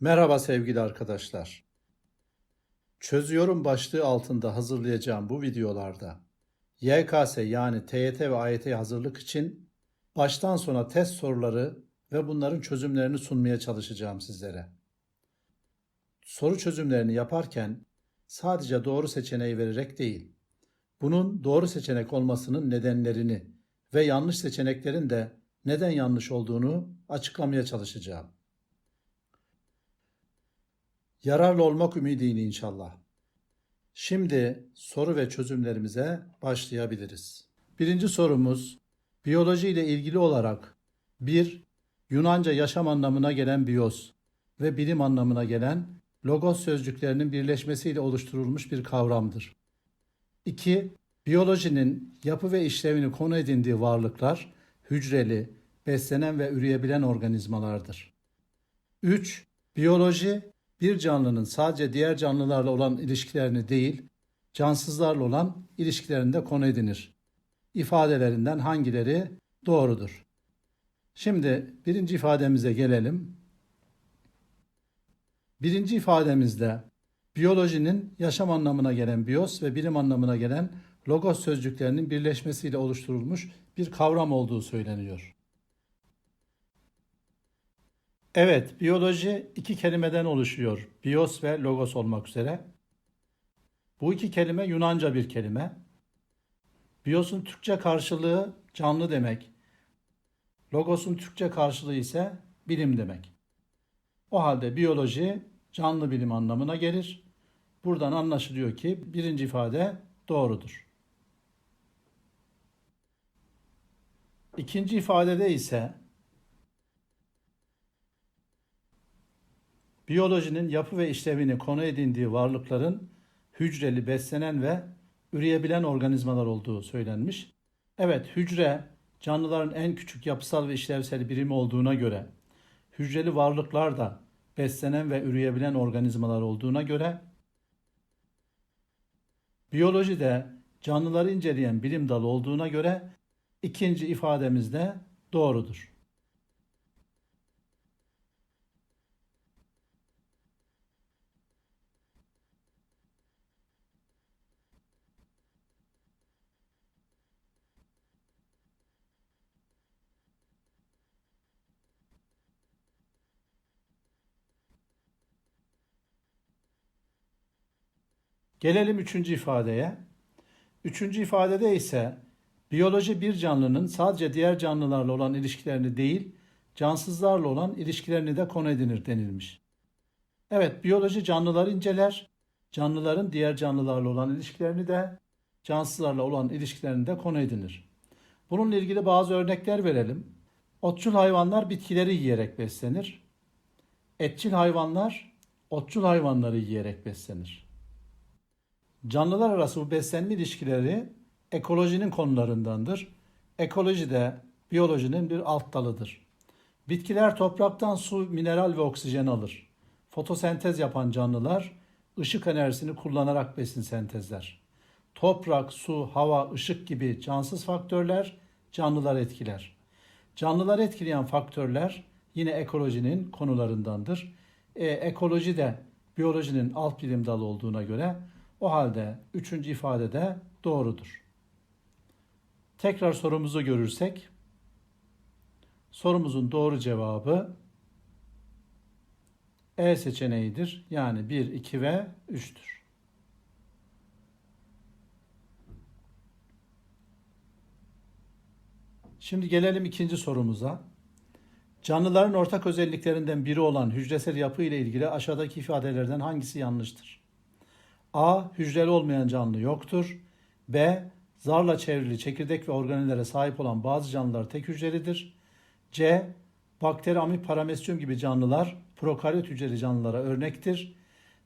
Merhaba sevgili arkadaşlar. Çözüyorum başlığı altında hazırlayacağım bu videolarda YKS yani TYT ve AYT hazırlık için baştan sona test soruları ve bunların çözümlerini sunmaya çalışacağım sizlere. Soru çözümlerini yaparken sadece doğru seçeneği vererek değil, bunun doğru seçenek olmasının nedenlerini ve yanlış seçeneklerin de neden yanlış olduğunu açıklamaya çalışacağım. Yararlı olmak ümidiyle inşallah. Şimdi soru ve çözümlerimize başlayabiliriz. Birinci sorumuz biyoloji ile ilgili olarak bir Yunanca yaşam anlamına gelen bios ve bilim anlamına gelen logos sözcüklerinin birleşmesiyle oluşturulmuş bir kavramdır. 2. Biyolojinin yapı ve işlevini konu edindiği varlıklar hücreli, beslenen ve üreyebilen organizmalardır. 3. Biyoloji bir canlının sadece diğer canlılarla olan ilişkilerini değil, cansızlarla olan ilişkilerinde konu edinir. İfadelerinden hangileri doğrudur? Şimdi birinci ifademize gelelim. Birinci ifademizde biyolojinin yaşam anlamına gelen bios ve bilim anlamına gelen logos sözcüklerinin birleşmesiyle oluşturulmuş bir kavram olduğu söyleniyor. Evet, biyoloji iki kelimeden oluşuyor. Bios ve logos olmak üzere. Bu iki kelime Yunanca bir kelime. Bios'un Türkçe karşılığı canlı demek. Logos'un Türkçe karşılığı ise bilim demek. O halde biyoloji canlı bilim anlamına gelir. Buradan anlaşılıyor ki birinci ifade doğrudur. İkinci ifadede ise biyolojinin yapı ve işlevini konu edindiği varlıkların hücreli, beslenen ve üreyebilen organizmalar olduğu söylenmiş. Evet, hücre canlıların en küçük yapısal ve işlevsel birimi olduğuna göre hücreli varlıklar da beslenen ve üreyebilen organizmalar olduğuna göre biyoloji de canlıları inceleyen bilim dalı olduğuna göre ikinci ifademiz de doğrudur. Gelelim üçüncü ifadeye. Üçüncü ifadede ise biyoloji bir canlının sadece diğer canlılarla olan ilişkilerini değil, cansızlarla olan ilişkilerini de konu edinir denilmiş. Evet, biyoloji canlıları inceler, canlıların diğer canlılarla olan ilişkilerini de, cansızlarla olan ilişkilerini de konu edinir. Bununla ilgili bazı örnekler verelim. Otçul hayvanlar bitkileri yiyerek beslenir. Etçil hayvanlar otçul hayvanları yiyerek beslenir. Canlılar arası bu beslenme ilişkileri ekolojinin konularındandır. Ekoloji de biyolojinin bir alt dalıdır. Bitkiler topraktan su, mineral ve oksijen alır. Fotosentez yapan canlılar ışık enerjisini kullanarak besin sentezler. Toprak, su, hava, ışık gibi cansız faktörler canlılar etkiler. Canlılar etkileyen faktörler yine ekolojinin konularındandır. E, ekoloji de biyolojinin alt bilim dalı olduğuna göre o halde üçüncü ifade de doğrudur. Tekrar sorumuzu görürsek, sorumuzun doğru cevabı E seçeneğidir. Yani 1, 2 ve 3'tür. Şimdi gelelim ikinci sorumuza. Canlıların ortak özelliklerinden biri olan hücresel yapı ile ilgili aşağıdaki ifadelerden hangisi yanlıştır? A. Hücreli olmayan canlı yoktur. B. Zarla çevrili çekirdek ve organellere sahip olan bazı canlılar tek hücrelidir. C. Bakteri, amip, paramesyum gibi canlılar prokaryot hücreli canlılara örnektir.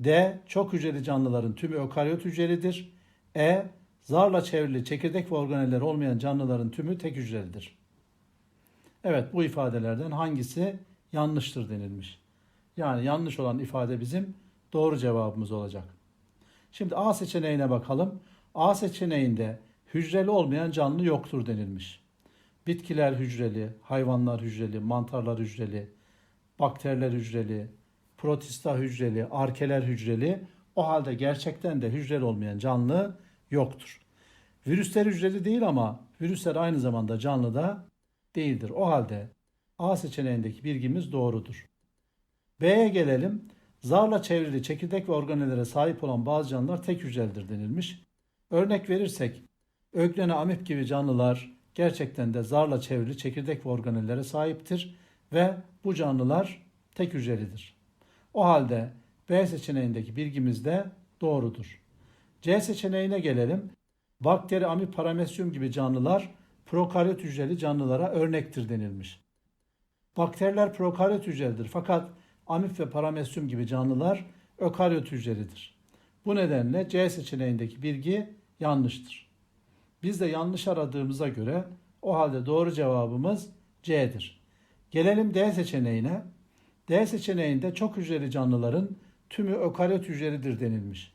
D. Çok hücreli canlıların tümü ökaryot hücrelidir. E. Zarla çevrili çekirdek ve organeller olmayan canlıların tümü tek hücrelidir. Evet bu ifadelerden hangisi yanlıştır denilmiş. Yani yanlış olan ifade bizim doğru cevabımız olacak. Şimdi A seçeneğine bakalım. A seçeneğinde hücreli olmayan canlı yoktur denilmiş. Bitkiler hücreli, hayvanlar hücreli, mantarlar hücreli, bakteriler hücreli, protista hücreli, arkeler hücreli, o halde gerçekten de hücreli olmayan canlı yoktur. Virüsler hücreli değil ama virüsler aynı zamanda canlı da değildir. O halde A seçeneğindeki bilgimiz doğrudur. B'ye gelelim. Zarla çevrili çekirdek ve organellere sahip olan bazı canlılar tek hücrelidir denilmiş. Örnek verirsek öglene amip gibi canlılar gerçekten de zarla çevrili çekirdek ve organellere sahiptir ve bu canlılar tek hücrelidir. O halde B seçeneğindeki bilgimiz de doğrudur. C seçeneğine gelelim. Bakteri, amip, paramesyum gibi canlılar prokaryot hücreli canlılara örnektir denilmiş. Bakteriler prokaryot hücrelidir fakat amip ve paramesyum gibi canlılar ökaryot hücrelidir. Bu nedenle C seçeneğindeki bilgi yanlıştır. Biz de yanlış aradığımıza göre o halde doğru cevabımız C'dir. Gelelim D seçeneğine. D seçeneğinde çok hücreli canlıların tümü ökaryot hücrelidir denilmiş.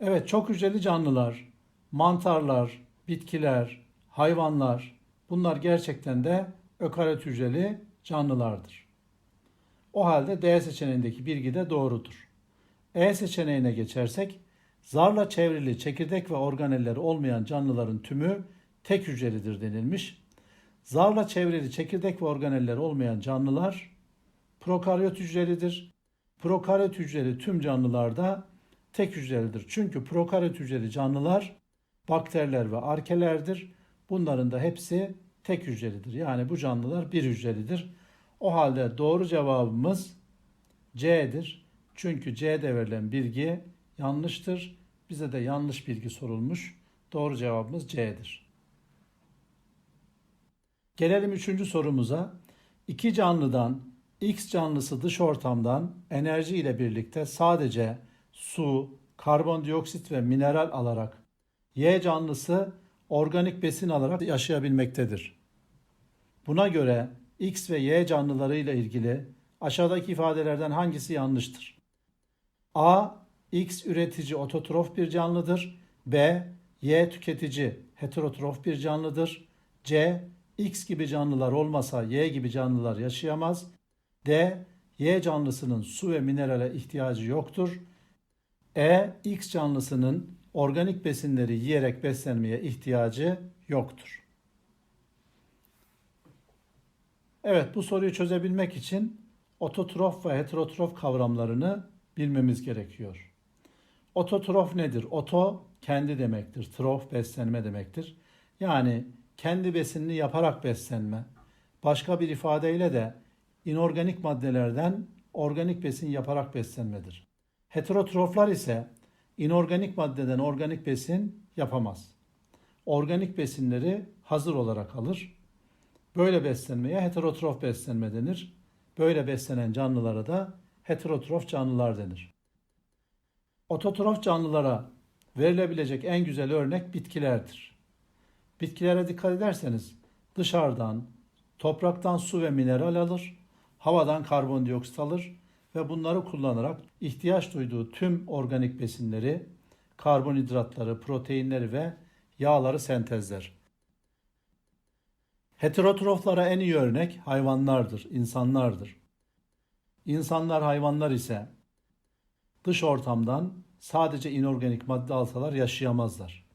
Evet çok hücreli canlılar, mantarlar, bitkiler, hayvanlar bunlar gerçekten de ökaryot hücreli canlılardır. O halde D seçeneğindeki bilgi de doğrudur. E seçeneğine geçersek zarla çevrili çekirdek ve organelleri olmayan canlıların tümü tek hücrelidir denilmiş. Zarla çevrili çekirdek ve organelleri olmayan canlılar prokaryot hücrelidir. Prokaryot hücreli tüm canlılarda tek hücrelidir. Çünkü prokaryot hücreli canlılar bakteriler ve arkelerdir. Bunların da hepsi tek hücrelidir. Yani bu canlılar bir hücrelidir. O halde doğru cevabımız C'dir. Çünkü C'de verilen bilgi yanlıştır. Bize de yanlış bilgi sorulmuş. Doğru cevabımız C'dir. Gelelim üçüncü sorumuza. İki canlıdan X canlısı dış ortamdan enerji ile birlikte sadece su, karbondioksit ve mineral alarak Y canlısı organik besin alarak yaşayabilmektedir. Buna göre X ve Y canlıları ile ilgili aşağıdaki ifadelerden hangisi yanlıştır? A. X üretici ototrof bir canlıdır. B. Y tüketici heterotrof bir canlıdır. C. X gibi canlılar olmasa Y gibi canlılar yaşayamaz. D. Y canlısının su ve minerale ihtiyacı yoktur. E. X canlısının organik besinleri yiyerek beslenmeye ihtiyacı yoktur. Evet bu soruyu çözebilmek için ototrof ve heterotrof kavramlarını bilmemiz gerekiyor. Ototrof nedir? Oto kendi demektir. Trof beslenme demektir. Yani kendi besinini yaparak beslenme. Başka bir ifadeyle de inorganik maddelerden organik besin yaparak beslenmedir. Heterotroflar ise inorganik maddeden organik besin yapamaz. Organik besinleri hazır olarak alır. Böyle beslenmeye heterotrof beslenme denir. Böyle beslenen canlılara da heterotrof canlılar denir. Ototrof canlılara verilebilecek en güzel örnek bitkilerdir. Bitkilere dikkat ederseniz dışarıdan, topraktan su ve mineral alır, havadan karbondioksit alır ve bunları kullanarak ihtiyaç duyduğu tüm organik besinleri, karbonhidratları, proteinleri ve yağları sentezler. Heterotroflara en iyi örnek hayvanlardır, insanlardır. İnsanlar hayvanlar ise dış ortamdan sadece inorganik madde alsalar yaşayamazlar.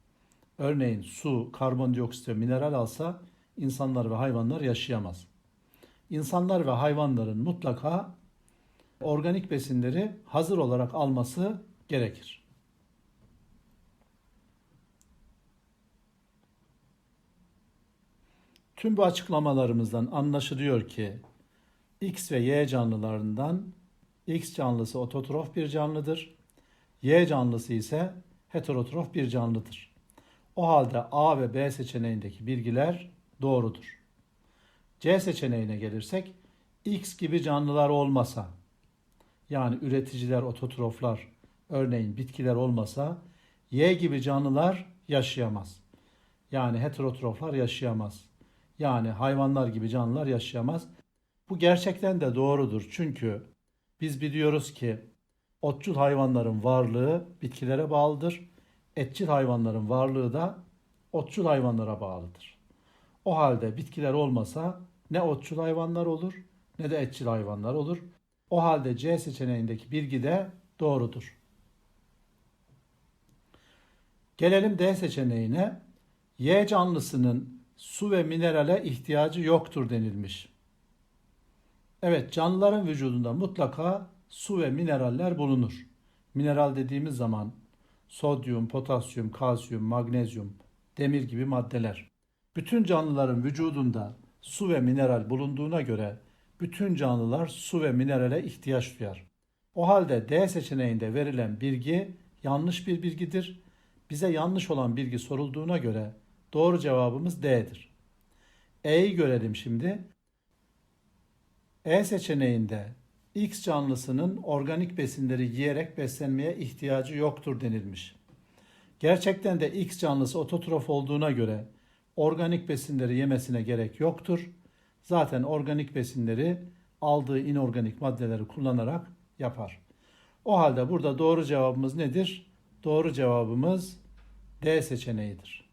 Örneğin su, karbondioksit ve mineral alsa insanlar ve hayvanlar yaşayamaz. İnsanlar ve hayvanların mutlaka organik besinleri hazır olarak alması gerekir. Tüm bu açıklamalarımızdan anlaşılıyor ki X ve Y canlılarından X canlısı ototrof bir canlıdır. Y canlısı ise heterotrof bir canlıdır. O halde A ve B seçeneğindeki bilgiler doğrudur. C seçeneğine gelirsek X gibi canlılar olmasa yani üreticiler, ototroflar, örneğin bitkiler olmasa Y gibi canlılar yaşayamaz. Yani heterotroflar yaşayamaz. Yani hayvanlar gibi canlılar yaşayamaz. Bu gerçekten de doğrudur. Çünkü biz biliyoruz ki otçul hayvanların varlığı bitkilere bağlıdır. Etçil hayvanların varlığı da otçul hayvanlara bağlıdır. O halde bitkiler olmasa ne otçul hayvanlar olur ne de etçil hayvanlar olur. O halde C seçeneğindeki bilgi de doğrudur. Gelelim D seçeneğine. Y canlısının su ve minerale ihtiyacı yoktur denilmiş. Evet, canlıların vücudunda mutlaka su ve mineraller bulunur. Mineral dediğimiz zaman sodyum, potasyum, kalsiyum, magnezyum, demir gibi maddeler. Bütün canlıların vücudunda su ve mineral bulunduğuna göre bütün canlılar su ve minerale ihtiyaç duyar. O halde D seçeneğinde verilen bilgi yanlış bir bilgidir. Bize yanlış olan bilgi sorulduğuna göre doğru cevabımız D'dir. E'yi görelim şimdi. E seçeneğinde X canlısının organik besinleri yiyerek beslenmeye ihtiyacı yoktur denilmiş. Gerçekten de X canlısı ototrof olduğuna göre organik besinleri yemesine gerek yoktur. Zaten organik besinleri aldığı inorganik maddeleri kullanarak yapar. O halde burada doğru cevabımız nedir? Doğru cevabımız D seçeneğidir.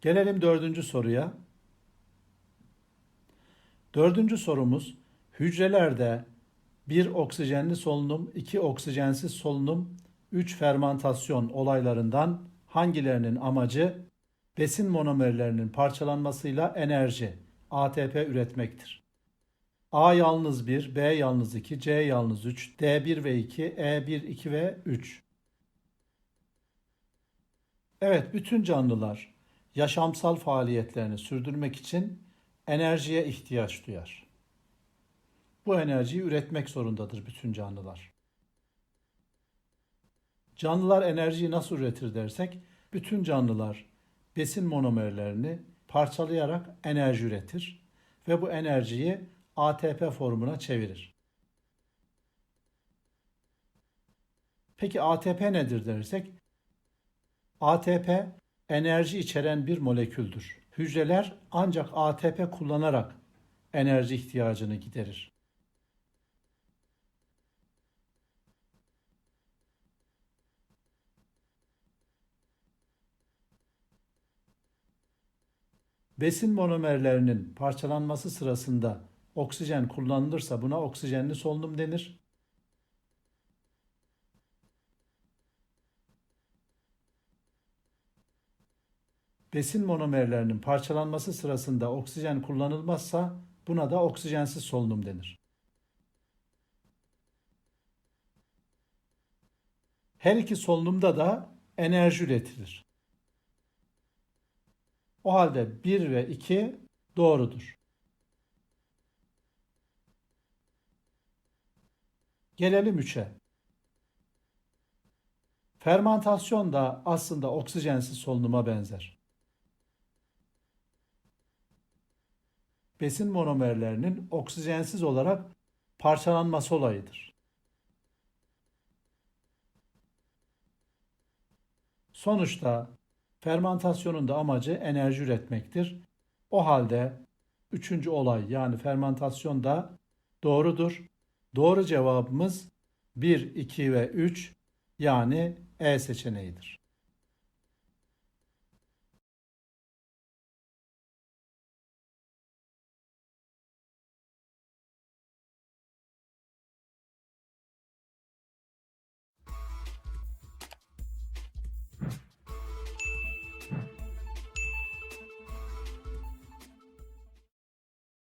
Gelelim dördüncü soruya. Dördüncü sorumuz hücrelerde bir oksijenli solunum, iki oksijensiz solunum, üç fermantasyon olaylarından hangilerinin amacı besin monomerlerinin parçalanmasıyla enerji, ATP üretmektir. A yalnız 1, B yalnız 2, C yalnız 3, D1 ve 2, E1, 2 ve 3. Evet, bütün canlılar yaşamsal faaliyetlerini sürdürmek için enerjiye ihtiyaç duyar. Bu enerjiyi üretmek zorundadır bütün canlılar. Canlılar enerjiyi nasıl üretir dersek, bütün canlılar besin monomerlerini parçalayarak enerji üretir ve bu enerjiyi ATP formuna çevirir. Peki ATP nedir dersek? ATP enerji içeren bir moleküldür. Hücreler ancak ATP kullanarak enerji ihtiyacını giderir. Besin monomerlerinin parçalanması sırasında oksijen kullanılırsa buna oksijenli solunum denir. Besin monomerlerinin parçalanması sırasında oksijen kullanılmazsa buna da oksijensiz solunum denir. Her iki solunumda da enerji üretilir. O halde 1 ve 2 doğrudur. Gelelim 3'e. Fermantasyon da aslında oksijensiz solunuma benzer. Besin monomerlerinin oksijensiz olarak parçalanması olayıdır. Sonuçta fermentasyonun da amacı enerji üretmektir. O halde üçüncü olay yani fermentasyon da doğrudur. Doğru cevabımız 1, 2 ve 3 yani E seçeneğidir.